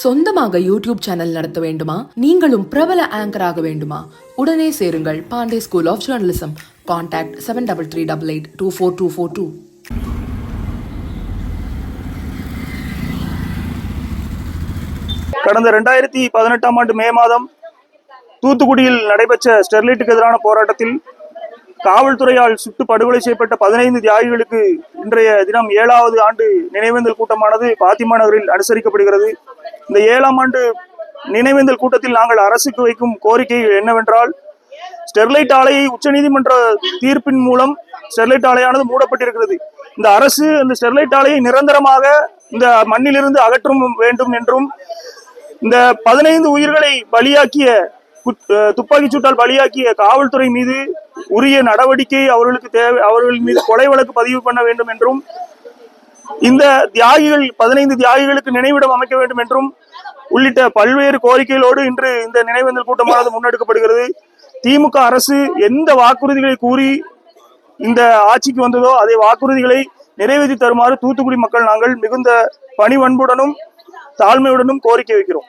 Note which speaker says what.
Speaker 1: சொந்தமாக YouTube channel நடத்த வேண்டுமா? நீங்களும் பிரபல ஆங்கராக வேண்டுமா? உடனே சேருங்கள் Pandey school of journalism contact seven double three double eight two four two four two
Speaker 2: கடந்த ரெண்டாயிரத்தி பதினெட்டாம் ஆண்டு மே மாதம் தூத்துக்குடியில் நடைபெற்ற ஸ்டெர்லைட்டுக்கு எதிரான போராட்டத்தில் காவல்துறையால் சுட்டு படுகொலை செய்யப்பட்ட பதினைந்து தியாகிகளுக்கு இன்றைய தினம் ஏழாவது ஆண்டு நினைவேந்தல் கூட்டமானது பாத்திமா நகரில் அனுசரிக்கப்படுகிறது. இந்த ஏழாம் ஆண்டு நினைவேந்தல் கூட்டத்தில் நாங்கள் அரசுக்கு வைக்கும் கோரிக்கை என்னவென்றால் ஸ்டெர்லைட் ஆலையை உச்சநீதிமன்ற தீர்ப்பின் மூலம் ஸ்டெர்லைட் ஆலையானது மூடப்பட்டிருக்கிறது. இந்த அரசு இந்த ஸ்டெர்லைட் ஆலையை நிரந்தரமாக இந்த மண்ணிலிருந்து அகற்றும் வேண்டும் என்றும் இந்த பதினைந்து உயிர்களை பலியாக்கிய குட்- அஹ் துப்பாக்கிச் சூட்டால் பலியாக்கிய காவல்துறை மீது உரிய நடவடிக்கை அவர்களுக்கு தேவை அவர்கள் மீது கொலை வழக்கு பதிவு பண்ண வேண்டும் என்றும் இந்த தியாகிகள் பதினைந்து தியாகிகளுக்கு நினைவிடம் அமைக்க வேண்டும் என்றும் உள்ளிட்ட பல்வேறு கோரிக்கைகளோடு இன்று இந்த நினைவேந்தல் கூட்டமானது முன்னெடுக்கப்படுகிறது. திமுக அரசு எந்த வாக்குறுதிகளை கூறி இந்த ஆட்சிக்கு வந்ததோ அதை வாக்குறுதிகளை நிறைவேற்றி தருமாறு தூத்துக்குடி மக்கள் நாங்கள் மிகுந்த பணிவன்புடனும் தாழ்மையுடனும் கோரிக்கை வைக்கிறோம்.